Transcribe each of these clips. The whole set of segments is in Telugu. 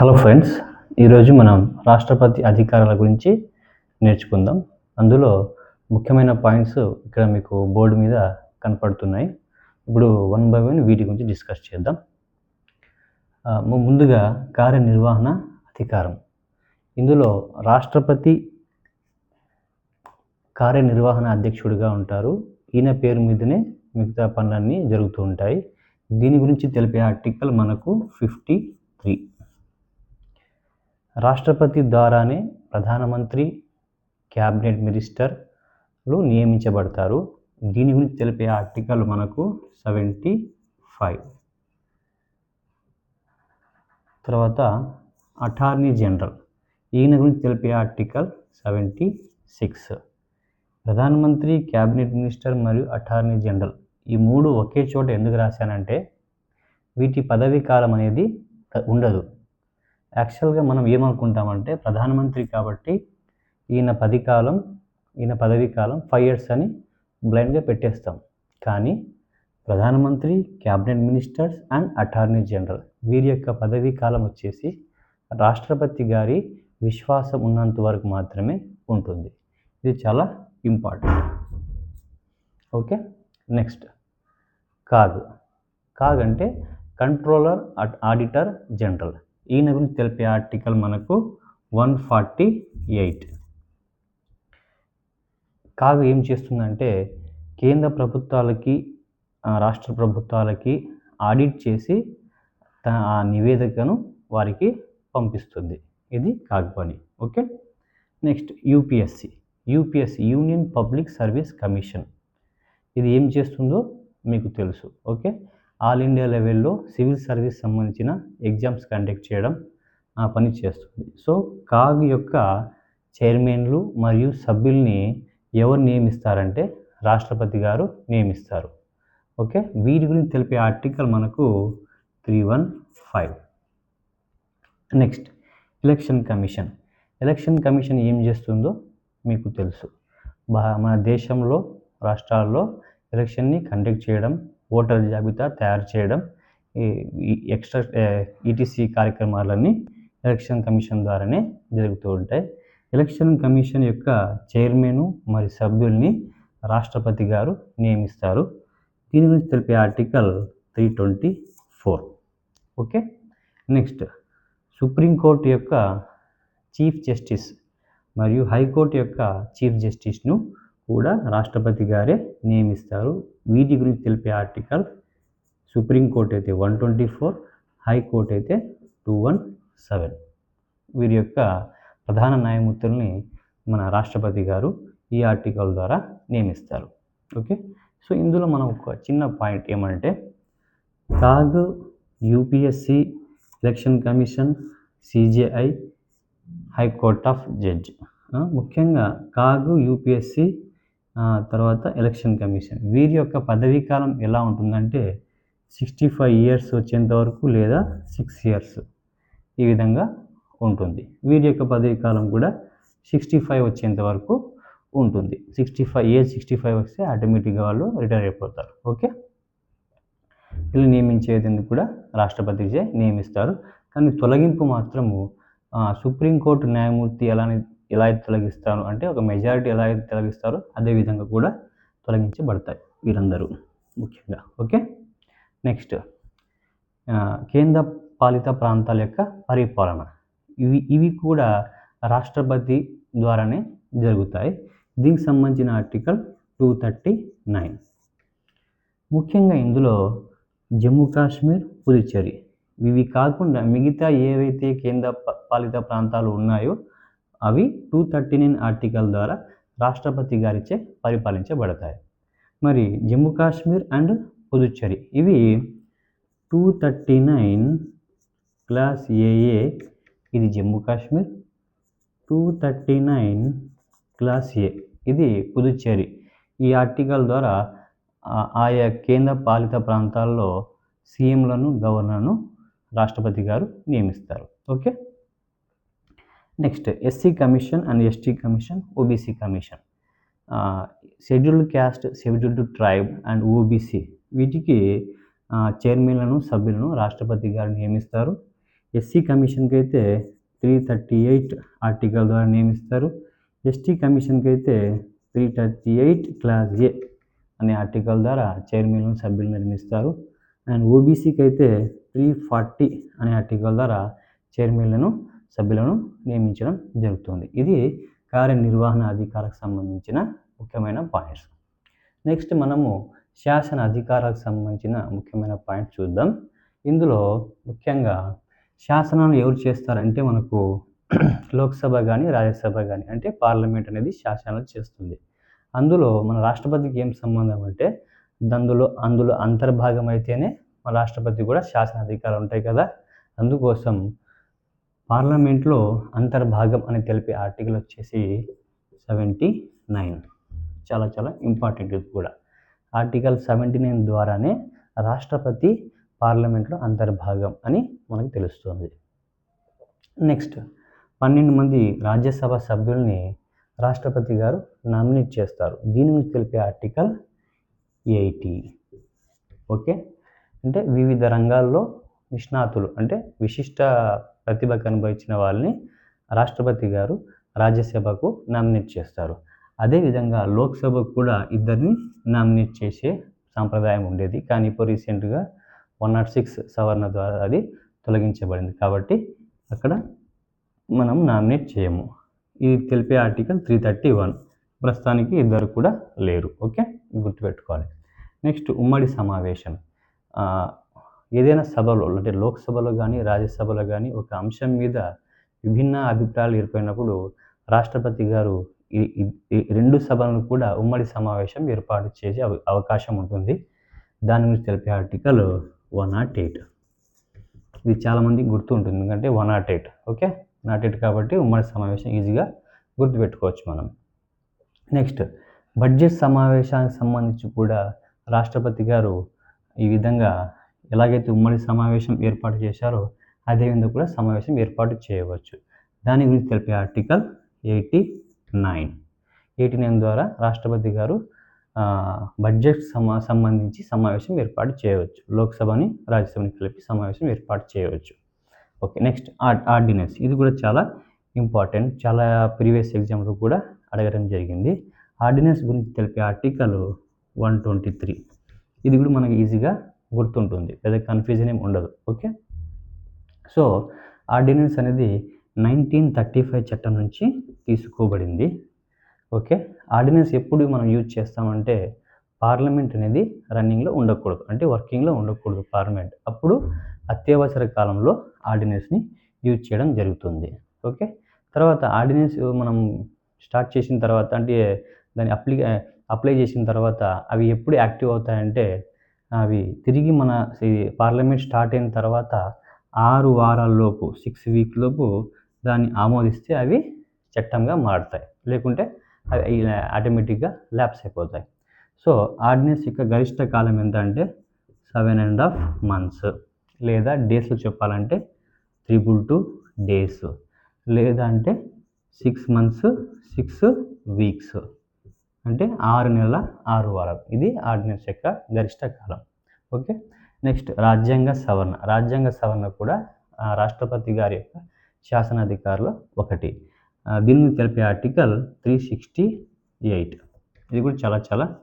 హలో ఫ్రెండ్స్ ఈరోజు మనం రాష్ట్రపతి అధికారాల గురించి నేర్చుకుందాం. అందులో ముఖ్యమైన పాయింట్స్ ఇక్కడ మీకు బోర్డు మీద కనపడుతున్నాయి. ఇప్పుడు వన్ బై వన్ వీటి గురించి డిస్కస్ చేద్దాం. ముందుగా కార్యనిర్వహణ అధికారం. ఇందులో రాష్ట్రపతి కార్యనిర్వహణ అధ్యక్షుడిగా ఉంటారు. ఈయన పేరు మీదనే మిగతా పనులన్నీ జరుగుతూ ఉంటాయి. దీని గురించి తెలిపే ఆర్టికల్ మనకు ఫిఫ్టీ త్రీ. రాష్ట్రపతి ద్వారానే ప్రధానమంత్రి క్యాబినెట్ మినిస్టర్లు నియమించబడతారు. దీని గురించి తెలిపే ఆర్టికల్ మనకు సెవెంటీ ఫైవ్. తర్వాత అటార్నీ జనరల్. ఈయన గురించి తెలిపే ఆర్టికల్ సెవెంటీ సిక్స్. ప్రధానమంత్రి క్యాబినెట్ మినిస్టర్ మరియు అటార్నీ జనరల్ ఈ మూడు ఒకే చోట ఎందుకు రాశానంటే వీటి పదవీ కాలం అనేది ఉండదు. యాక్చువల్గా మనం ఏమనుకుంటామంటే ప్రధానమంత్రి కాబట్టి ఈయన పది కాలం ఈయన పదవీ కాలం ఫైవ్ ఇయర్స్ అని బ్లైండ్గా పెట్టేస్తాం. కానీ ప్రధానమంత్రి cabinet ministers and attorney general వీరి యొక్క పదవీ కాలం వచ్చేసి రాష్ట్రపతి గారి విశ్వాసం ఉన్నంత వరకు మాత్రమే ఉంటుంది. ఇది చాలా important okay next CAG. CAG అంటే కంట్రోలర్ ఆడిటర్ జనరల్ ఈయన గురించి తెలిపే ఆర్టికల్ మనకు వన్ ఫార్టీ ఎయిట్. కాగా ఏం చేస్తుందంటే కేంద్ర ప్రభుత్వాలకి రాష్ట్ర ప్రభుత్వాలకి ఆడిట్ చేసి తన ఆ నివేదికను వారికి పంపిస్తుంది. ఇది కాగ్ పని. Okay? Next UPSC. UPSC union public service commission. ఇది ఏం చేస్తుందో మీకు తెలుసు. ఓకే? ఆల్ ఇండియా లెవెల్లో సివిల్ సర్వీస్ సంబంధించిన ఎగ్జామ్స్ కండక్ట్ చేయడం ఆ పని చేస్తుంది. సో కాగ్ యొక్క చైర్మన్లు మరియు సభ్యుల్ని ఎవరు నియమిస్తారంటే రాష్ట్రపతి గారు నియమిస్తారు. ఓకే? వీటి గురించి తెలిపే ఆర్టికల్ మనకు three one five. Next election commission. Election commission ఏం చేస్తుందో మీకు తెలుసు. బా మన దేశంలో రాష్ట్రాల్లో ఎలక్షన్ని కండక్ట్ చేయడం ఓటర్ జాబితా తయారు చేయడం ఈ- ఎక్స్ట్రా ఈటీసీ కార్యక్రమాలన్నీ ఎలక్షన్ కమిషన్ ద్వారానే జరుగుతూ ఉంటాయి. ఎలక్షన్ కమిషన్ యొక్క చైర్మన్ మరియు సభ్యుల్ని రాష్ట్రపతి గారు నియమిస్తారు. దీని గురించి తెలిపే article three twenty four. Okay? Next supreme court యొక్క చీఫ్ జస్టిస్ మరియు హైకోర్టు యొక్క చీఫ్ జస్టిస్ను కూడా రాష్ట్రపతి గారే నియమిస్తారు. వీటి గురించి తెలిపే ఆర్టికల్ సుప్రీంకోర్టు అయితే one twenty four high court అయితే టూ వన్ సెవెన్. వీరి యొక్క ప్రధాన న్యాయమూర్తుల్ని మన రాష్ట్రపతి గారు ఈ ఆర్టికల్ ద్వారా నియమిస్తారు. ఓకే? సో ఇందులో మనం ఒక చిన్న పాయింట్ ఏమంటే CAG UPSC election commission CJI high court of judge. ముఖ్యంగా కాగు యూపీఎస్సి తర్వాత ఎలక్షన్ కమిషన్. వీరి యొక్క పదవీ కాలం ఎలా ఉంటుందంటే సిక్స్టీ ఫైవ్ ఇయర్స్ వచ్చేంత వరకు లేదా సిక్స్ ఇయర్స్ ఈ విధంగా ఉంటుంది. వీరి యొక్క పదవీ కాలం కూడా సిక్స్టీ ఫైవ్ వచ్చేంత వరకు ఉంటుంది. Sixty five age sixty five వస్తే ఆటోమేటిక్గా వాళ్ళు రిటైర్ అయిపోతారు. ఓకే? వీళ్ళు నియమించేందుకు కూడా రాష్ట్రపతిచే నియమిస్తారు. కానీ తొలగింపు మాత్రము సుప్రీంకోర్టు న్యాయమూర్తి ఎలా ఎలా అయితే తొలగిస్తారు అంటే ఒక మెజారిటీ ఎలా అయితే తొలగిస్తారో అదే విధంగా కూడా తొలగించబడతాయి వీరందరూ ముఖ్యంగా. ఓకే నెక్స్ట్ కేంద్ర పాలిత ప్రాంతాల యొక్క పరిపాలన. ఇవి ఇవి కూడా రాష్ట్రపతి ద్వారానే జరుగుతాయి. దీనికి సంబంధించిన ఆర్టికల్ టూ థర్టీ నైన్ ముఖ్యంగా ఇందులో జమ్మూ కాశ్మీర్ పుదుచ్చేరి. ఇవి కాకుండా మిగతా ఏవైతే కేంద్ర పాలిత ప్రాంతాలు ఉన్నాయో అవి టూ థర్టీ నైన్ ఆర్టికల్ ద్వారా రాష్ట్రపతి గారిచే పరిపాలించబడతాయి. మరి జమ్మూ కాశ్మీర్ అండ్ పుదుచ్చేరి ఇవి two thirty nine clause AA ఇది Jammu Kashmir two thirty nine clause A ఇది పుదుచ్చేరి. ఈ ఆర్టికల్ ద్వారా ఆయా కేంద్ర పాలిత ప్రాంతాల్లో సీఎంలను గవర్నర్ను రాష్ట్రపతి గారు నియమిస్తారు. Okay? Next SC commission and ST commission OBC commission. Scheduled caste scheduled tribe and OBC వీటికి చైర్మన్లను సభ్యులను రాష్ట్రపతి గారు నియమిస్తారు. ఎస్సీ కమిషన్కి అయితే త్రీ థర్టీ ఎయిట్ ఆర్టికల్ ద్వారా నియమిస్తారు. ఎస్టీ కమిషన్కి అయితే three thirty eight clause A అనే ఆర్టికల్ ద్వారా చైర్మన్లను సభ్యులను నిర్మిస్తారు అండ్ ఓబీసీకి అయితే త్రీ ఫార్టీ అనే ఆర్టికల్ ద్వారా చైర్మన్లను సభ్యులను నియమించడం జరుగుతుంది. ఇది కార్యనిర్వహణ అధికారకు సంబంధించిన ముఖ్యమైన పాయింట్స్. నెక్స్ట్ మనము శాసన అధికారాలకు సంబంధించిన ముఖ్యమైన పాయింట్ చూద్దాం. ఇందులో ముఖ్యంగా శాసనాలు ఎవరు చేస్తారంటే మనకు లోక్సభ కానీ రాజ్యసభ కానీ అంటే పార్లమెంట్ అనేది శాసనాలు చేస్తుంది. అందులో మన రాష్ట్రపతికి ఏం సంబంధం అంటే అందులో అందులో అంతర్భాగం అయితేనే మన రాష్ట్రపతి కూడా శాసన అధికారాలు ఉంటాయి కదా. అందుకోసం పార్లమెంట్లో అంతర్భాగం అని తెలిపే ఆర్టికల్ వచ్చేసి సెవెంటీ నైన్. చాలా చాలా ఇంపార్టెంట్ ఇది కూడా. ఆర్టికల్ సెవెంటీ నైన్ ద్వారానే రాష్ట్రపతి పార్లమెంట్లో అంతర్భాగం అని మనకు తెలుస్తుంది. నెక్స్ట్ పన్నెండు మంది రాజ్యసభ సభ్యుల్ని రాష్ట్రపతి గారు నామినేట్ చేస్తారు. దీని గురించి తెలిపే ఆర్టికల్ ఎయిటీ. ఓకే? అంటే వివిధ రంగాల్లో నిష్ణాతులు అంటే విశిష్ట ప్రతిభ కనుభవించిన వాళ్ళని రాష్ట్రపతి గారు రాజ్యసభకు నామినేట్ చేస్తారు. అదేవిధంగా లోక్సభకు కూడా ఇద్దరిని నామినేట్ చేసే సాంప్రదాయం ఉండేది. కానీ ఇప్పుడు రీసెంట్గా వన్ నాట్ సిక్స్ సవరణ ద్వారా అది తొలగించబడింది. కాబట్టి అక్కడ మనం నామినేట్ చేయము. ఇది తెలిపే ఆర్టికల్ త్రీ థర్టీ వన్ ప్రస్తుతానికి ఇద్దరు కూడా లేరు. ఓకే? గుర్తుపెట్టుకోవాలి. నెక్స్ట్ ఉమ్మడి సమావేశం. ఏదైనా సభలో అంటే లోక్సభలో కానీ రాజ్యసభలో కానీ ఒక అంశం మీద విభిన్న అభిప్రాయాలు ఏర్పడినప్పుడు రాష్ట్రపతి గారు ఈ రెండు సభలను కూడా ఉమ్మడి సమావేశం ఏర్పాటు చేసే అవ- అవకాశం ఉంటుంది. దాని గురించి తెలిపే ఆర్టికల్ వన్ నాట్ ఎయిట్. ఇది చాలామందికి గుర్తు ఉంటుంది. ఎందుకంటే one not eight okay? Not eight కాబట్టి ఉమ్మడి సమావేశం ఈజీగా గుర్తుపెట్టుకోవచ్చు మనం. నెక్స్ట్ బడ్జెట్ సమావేశానికి సంబంధించి కూడా రాష్ట్రపతి గారు ఈ విధంగా ఎలాగైతే ఉమ్మడి సమావేశం ఏర్పాటు చేశారో అదేవిధంగా కూడా సమావేశం ఏర్పాటు చేయవచ్చు. దాని గురించి తెలిపే article eighty nine. Eighty nine ద్వారా రాష్ట్రపతి గారు బడ్జెట్ సమా సంబంధించి సమావేశం ఏర్పాటు చేయవచ్చు. లోక్సభని రాజ్యసభని కలిపి సమావేశం ఏర్పాటు చేయవచ్చు. ఓకే నెక్స్ట్ ఆర్ ఆర్డినెన్స్. ఇది కూడా చాలా ఇంపార్టెంట్. చాలా ప్రీవియస్ ఎగ్జామ్లో కూడా అడగడం జరిగింది. ఆర్డినెన్స్ గురించి తెలిపే ఆర్టికల్ వన్ ట్వంటీ త్రీ. ఇది కూడా మనకి ఈజీగా గుర్తుంటుంది. పెద్ద కన్ఫ్యూజన్ ఏమి ఉండదు. ఓకే? సో ఆర్డినెన్స్ అనేది నైన్టీన్ థర్టీ ఫైవ్ చట్టం నుంచి తీసుకోబడింది. ఓకే? ఆర్డినెన్స్ ఎప్పుడు మనం యూజ్ చేస్తామంటే పార్లమెంట్ అనేది రన్నింగ్లో ఉండకూడదు. అంటే వర్కింగ్లో ఉండకూడదు పార్లమెంట్ అప్పుడు అత్యవసర కాలంలో ఆర్డినెన్స్ని యూజ్ చేయడం జరుగుతుంది. ఓకే? తర్వాత ఆర్డినెన్స్ మనం స్టార్ట్ చేసిన తర్వాత అంటే దాన్ని అప్లై అప్లై చేసిన తర్వాత అవి ఎప్పుడు యాక్టివ్ అవుతాయంటే అవి తిరిగి మన పార్లమెంట్ స్టార్ట్ అయిన తర్వాత ఆరు వారాల్లోపు సిక్స్ వీక్ లోపు దాన్ని ఆమోదిస్తే అవి చట్టంగా మారుతాయి. లేకుంటే అవి ఆటోమేటిక్గా ల్యాప్స్ అయిపోతాయి. సో ఆర్డినెన్స్ యొక్క గరిష్ట కాలం ఎంత అంటే సెవెన్ అండ్ హాఫ్ మంత్స్ లేదా డేస్లో చెప్పాలంటే త్రిబుల్ టూ డేస్ లేదా అంటే సిక్స్ మంత్స్ సిక్స్ వీక్స్. అంటే ఆరు నెలల ఆరు వారాలు. ఇది ఆర్డినెన్స్ యొక్క గరిష్ట కాలం. ఓకే? నెక్స్ట్ రాజ్యాంగ సవరణ. రాజ్యాంగ సవరణ కూడా రాష్ట్రపతి గారి యొక్క శాసనాధికారులు ఒకటి. దీనిని దీన్ని తెలిపే ఆర్టికల్ త్రీ సిక్స్టీ ఎయిట్. ఇది కూడా చాలా చాలా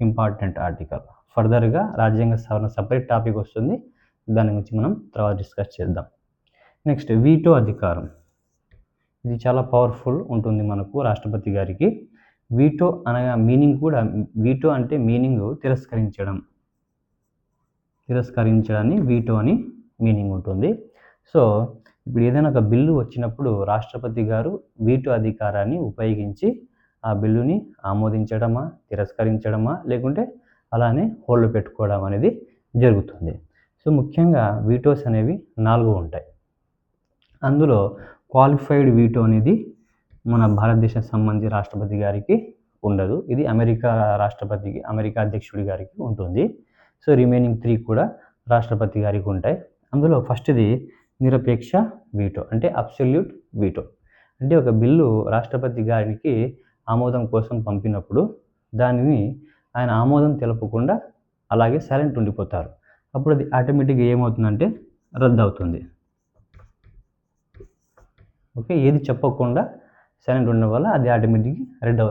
ఇంపార్టెంట్ ఆర్టికల్. ఫర్దర్గా రాజ్యాంగ సవరణ సపరేట్ టాపిక్ వస్తుంది. దాని గురించి మనం తర్వాత డిస్కస్ చేద్దాం. నెక్స్ట్ వీటో అధికారం. ఇది చాలా పవర్ఫుల్ ఉంటుంది మనకు రాష్ట్రపతి గారికి. వీటో అనగా మీనింగ్ కూడా వీటో అంటే మీనింగ్ తిరస్కరించడం. తిరస్కరించడాన్ని వీటో అని మీనింగ్ ఉంటుంది. సో ఇప్పుడు ఏదైనా ఒక బిల్లు వచ్చినప్పుడు రాష్ట్రపతి గారు వీటో అధికారాన్ని ఉపయోగించి ఆ బిల్లుని ఆమోదించడమా తిరస్కరించడమా లేకుంటే అలానే హోల్డ్ పెట్టుకోవడం అనేది జరుగుతుంది. సో ముఖ్యంగా వీటోస్ అనేవి నాలుగు ఉంటాయి. అందులో క్వాలిఫైడ్ వీటో అనేది మన భారతదేశం సంబంధించి రాష్ట్రపతి గారికి ఉండదు. ఇది అమెరికా రాష్ట్రపతికి అమెరికా అధ్యక్షుడి గారికి ఉంటుంది. సో రిమైనింగ్ త్రీ కూడా రాష్ట్రపతి గారికి ఉంటాయి. అందులో ఫస్ట్ది నిరపేక్ష వీటో అంటే అబ్సల్యూట్ వీటో. అంటే ఒక బిల్లు రాష్ట్రపతి గారికి ఆమోదం కోసం పంపినప్పుడు దానిని ఆయన ఆమోదం తెలపకుండా అలాగే సైలెంట్ ఉండిపోతారు. అప్పుడు అది ఆటోమేటిక్గా ఏమవుతుందంటే రద్దు అవుతుంది ఓకే ఏది చెప్పకుండా సైలెంట్ ఉండడం వల్ల అది ఆటోమేటిక్ రెడ్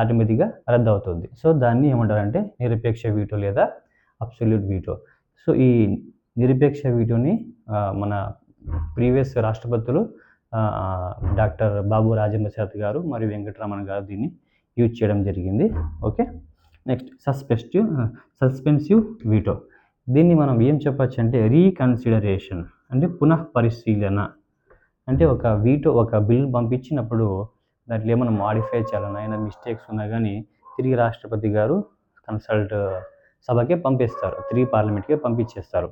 ఆటోమేటిక్గా రద్దు అవుతుంది. సో దాన్ని ఏమంటారంటే నిరపేక్ష వీటో లేదా అబ్సల్యూట్ వీటో సో ఈ నిరపేక్ష వీటోని మన ప్రీవియస్ రాష్ట్రపతులు డాక్టర్ బాబు రాజేంద్ర గారు మరియు వెంకటరమణ గారు దీన్ని యూజ్ చేయడం జరిగింది. ఓకే? నెక్స్ట్ సస్పెస్టివ్ సస్పెన్సివ్ వీటో దీన్ని మనం ఏం చెప్పచ్చు అంటే రీకన్సిడరేషన్ అంటే పునః పరిశీలన అంటే ఒక వీటో ఒక బిల్ పంపించినప్పుడు దాంట్లో ఏమైనా మాడిఫై చేయాలన్నా ఏమైనా మిస్టేక్స్ ఉన్నా కానీ తిరిగి రాష్ట్రపతి గారు కన్సల్ట్ సభకే పంపిస్తారు. తిరిగి పార్లమెంట్కే పంపించేస్తారు.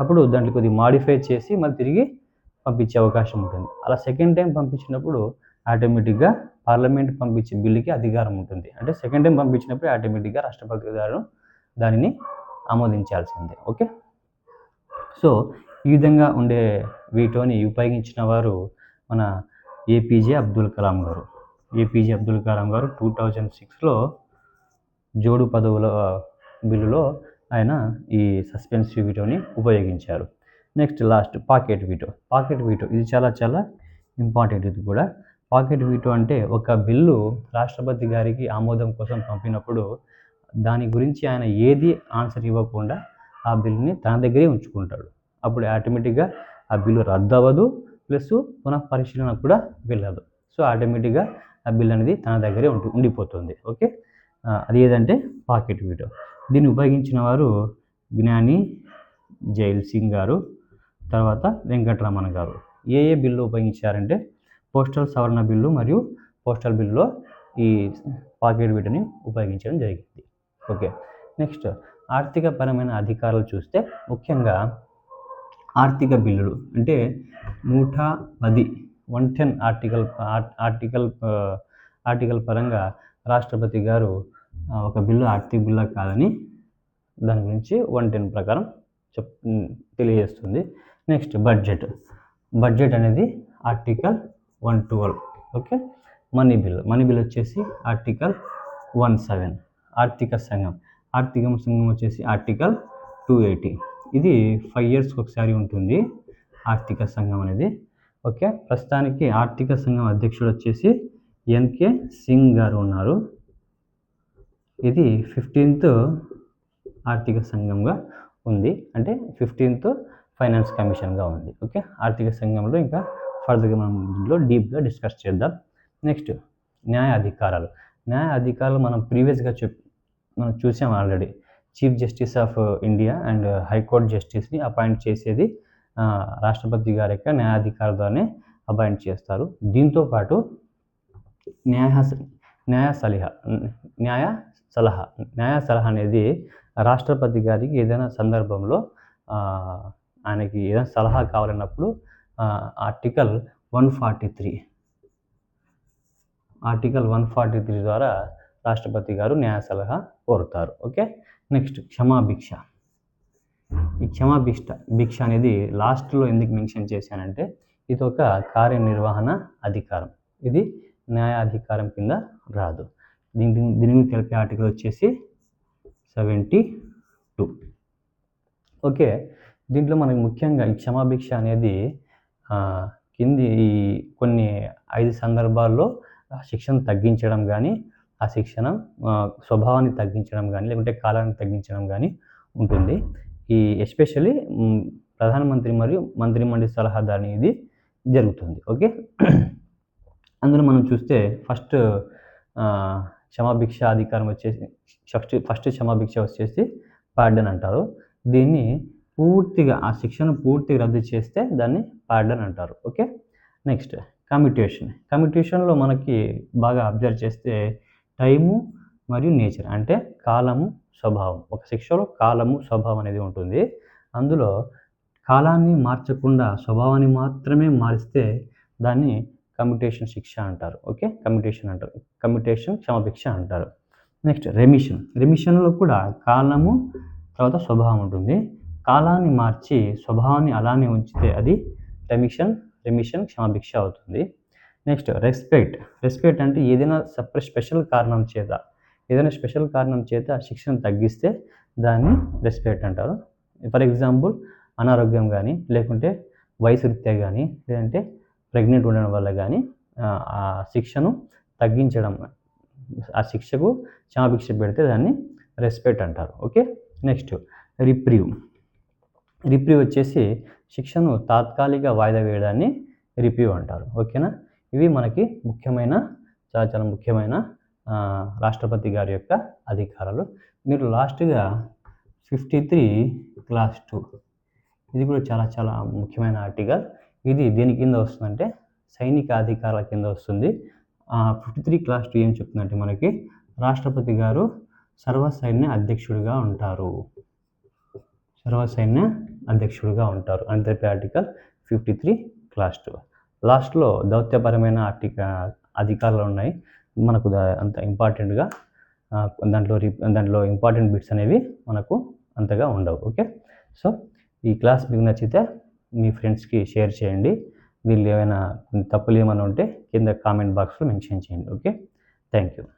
అప్పుడు దాంట్లో కొద్దిగా మాడిఫై చేసి మళ్ళీ తిరిగి పంపించే అవకాశం ఉంటుంది. అలా సెకండ్ టైం పంపించినప్పుడు ఆటోమేటిక్గా పార్లమెంట్ పంపించే బిల్లుకి అధికారం ఉంటుంది. అంటే సెకండ్ టైం పంపించినప్పుడు ఆటోమేటిక్గా రాష్ట్రపతి గారు దానిని ఆమోదించాల్సిందే. ఓకే? సో ఈ విధంగా ఉండే వీటోని ఉపయోగించిన వారు మన ఏపీజే అబ్దుల్ కలాం గారు. ఏపీజే అబ్దుల్ కలాం గారు టూ థౌజండ్ సిక్స్లో జోడు పదవుల బిల్లులో ఆయన ఈ సస్పెన్సివ్ వీటోని ఉపయోగించారు. Next last pocket veto pocket veto ఇది చాలా చాలా ఇంపార్టెంట్ ఇది కూడా. పాకెట్ వీటో అంటే ఒక బిల్లు రాష్ట్రపతి గారికి ఆమోదం కోసం పంపినప్పుడు దాని గురించి ఆయన ఏది ఆన్సర్ ఇవ్వకుండా ఆ బిల్లుని తన దగ్గరే ఉంచుకుంటాడు. అప్పుడు ఆటోమేటిక్గా ఆ బిల్లు రద్దు అవ్వదు ప్లస్ పునః పరిశీలన కూడా వెళ్ళదు సో ఆటోమేటిక్గా ఆ బిల్ అనేది తన దగ్గరే ఉంటు ఉండిపోతుంది. ఓకే? అది ఏదంటే పాకెట్ వీటో దీన్ని ఉపయోగించిన వారు జ్ఞాని జైల్ సింగ్ గారు తర్వాత వెంకటరమణ గారు. ఏ ఏ బిల్లు ఉపయోగించారంటే పోస్టల్ సవరణ బిల్లు మరియు పోస్టల్ బిల్లులో ఈ పాకెట్ వీటిని ఉపయోగించడం జరిగింది. ఓకే? నెక్స్ట్ ఆర్థిక పరమైన అధికారాలు చూస్తే ముఖ్యంగా ఆర్థిక బిల్లులు అంటే నూట పది one ten article article article పరంగా రాష్ట్రపతి గారు ఒక బిల్లు ఆర్థిక బిల్లు కాదని దాని గురించి వన్ టెన్ ప్రకారం చెప్ తెలియజేస్తుంది. Next budget. బడ్జెట్ అనేది article one twelve okay? Money bill. Money bill వచ్చేసి ఆర్టికల్ వన్ సెవెన్ ఆర్థిక సంఘం. ఆర్థిక సంఘం వచ్చేసి ఆర్టికల్ టూ ఎయిటీ. ఇది ఫైవ్ ఇయర్స్కి ఒకసారి ఉంటుంది ఆర్థిక సంఘం అనేది. ఓకే. ప్రస్తుతానికి ఆర్థిక సంఘం అధ్యక్షుడు వచ్చేసి ఎన్కే సింగ్ గారు ఉన్నారు. ఇది ఫిఫ్టీన్త్ ఆర్థిక సంఘంగా ఉంది. అంటే ఫిఫ్టీన్త్ ఫైనాన్స్ కమిషన్గా ఉంది. ఓకే. ఆర్థిక సంఘంలో ఇంకా ఫర్దర్గా మనం దీంట్లో డీప్గా డిస్కస్ చేద్దాం. నెక్స్ట్ న్యాయ అధికారాలు. న్యాయ అధికారాలు మనం ప్రీవియస్గా చెప్ మనం చూసాం already. Chief justice of India and high court జస్టిస్ని appoint చేసేది రాష్ట్రపతి గారి యొక్క న్యాయాధికారులతోనే అపాయింట్ చేస్తారు. దీంతో పాటు న్యాయ న్యాయ సలహా న్యాయ సలహా న్యాయ సలహా అనేది రాష్ట్రపతి గారికి ఏదైనా సందర్భంలో ఆయనకి ఏదైనా సలహా కావాలన్నప్పుడు article one forty three article one forty three ద్వారా రాష్ట్రపతి గారు న్యాయ సలహా కోరుతారు. ఓకే? నెక్స్ట్ క్షమాభిక్ష. ఈ క్షమాభిష్ట భిక్ష అనేది లాస్ట్లో ఎందుకు మెన్షన్ చేశానంటే ఇది ఒక కార్యనిర్వహణ అధికారం. ఇది న్యాయాధికారం కింద రాదు. దీని దీనిని తెలిపే ఆర్టికల్ వచ్చేసి సెవెంటీ టూ. ఓకే దీంట్లో మనకి ముఖ్యంగా ఈ క్షమాభిక్ష అనేది కింది ఈ కొన్ని ఐదు సందర్భాల్లో శిక్షను తగ్గించడం కానీ ఆ శిక్షణ స్వభావాన్ని తగ్గించడం కానీ లేకుంటే కాలాన్ని తగ్గించడం కానీ ఉంటుంది. ఈ ఎస్పెషల్లీ ప్రధానమంత్రి మరియు మంత్రిమండలి సలహాదారుని ఇది జరుగుతుంది. ఓకే? అందులో మనం చూస్తే ఫస్ట్ క్షమాభిక్ష అధికారం వచ్చేసి ఫస్ట్ ఫస్ట్ క్షమాభిక్ష వచ్చేసి పార్డన్ అంటారు. దీన్ని పూర్తిగా ఆ శిక్షను పూర్తిగా రద్దు చేస్తే దాన్ని పార్డన్ అంటారు. ఓకే? Next commutation. కమ్యూటేషన్లో మనకి బాగా అబ్జర్వ్ చేస్తే టైము మరియు నేచర్ అంటే కాలము స్వభావం. ఒక శిక్షలో కాలము స్వభావం అనేది ఉంటుంది. అందులో కాలాన్ని మార్చకుండా స్వభావాన్ని మాత్రమే మారిస్తే దాన్ని కమ్యూటేషన్ శిక్ష అంటారు. ఓకే? కమ్యూటేషన్ అంటారు. కమ్యూటేషన్ క్షమభిక్ష అంటారు. నెక్స్ట్ రెమిషన్ రెమిషన్లో కూడా కాలము తర్వాత స్వభావం ఉంటుంది. కాలాన్ని మార్చి స్వభావాన్ని అలానే ఉంచితే అది రెమిషన్ రెమిషన్ క్షమభిక్ష అవుతుంది. నెక్స్ట్ రెస్పెక్ట్ రెస్పెక్ట్ అంటే ఏదైనా సపరేట్ స్పెషల్ కారణం చేత ఏదైనా స్పెషల్ కారణం చేత శిక్షను తగ్గిస్తే దాన్ని రెస్పెక్ట్ అంటారు. ఫర్ ఎగ్జాంపుల్ అనారోగ్యం కానీ లేకుంటే వయసు రీత్యా కానీ లేదంటే ప్రెగ్నెంట్ ఉండడం వల్ల కానీ ఆ శిక్షను తగ్గించడం ఆ శిక్షకు క్షమాభిక్ష పెడితే దాన్ని రెస్పెక్ట్ అంటారు. ఓకే? Next reprieve. రిప్రీవ్ వచ్చేసి శిక్షను తాత్కాలిక వాయిదా వేయడాన్ని రిప్రీవ్ అంటారు. ఓకేనా? ఇవి మనకి ముఖ్యమైన చాలా చాలా ముఖ్యమైన రాష్ట్రపతి గారి యొక్క అధికారాలు. మీరు లాస్ట్గా ఫిఫ్టీ త్రీ క్లాస్ టూ. ఇది కూడా చాలా చాలా ముఖ్యమైన ఆర్టికల్. ఇది దేని కింద వస్తుందంటే సైనిక అధికారాల కింద వస్తుంది. ఫిఫ్టీ త్రీ క్లాస్ టూ ఏం చెప్తుందంటే మనకి రాష్ట్రపతి గారు సర్వసైన్య అధ్యక్షుడిగా ఉంటారు. సర్వసైన్య అధ్యక్షుడిగా ఉంటారు అని తెలిపే article fifty three clause two. లాస్ట్లో దౌత్యపరమైన ఆర్టిక అధికారాలు ఉన్నాయి. మనకు అంత ఇంపార్టెంట్గా దాంట్లో దాంట్లో ఇంపార్టెంట్ బిట్స్ అనేవి మనకు అంతగా ఉండవు ఓకే సో ఈ క్లాస్ మీకు నచ్చితే మీ ఫ్రెండ్స్కి షేర్ చేయండి. వీళ్ళు ఏమైనా తప్పులు ఏమైనా ఉంటే కింద కామెంట్ బాక్స్లో మెన్షన్ చేయండి ఓకే థ్యాంక్ యూ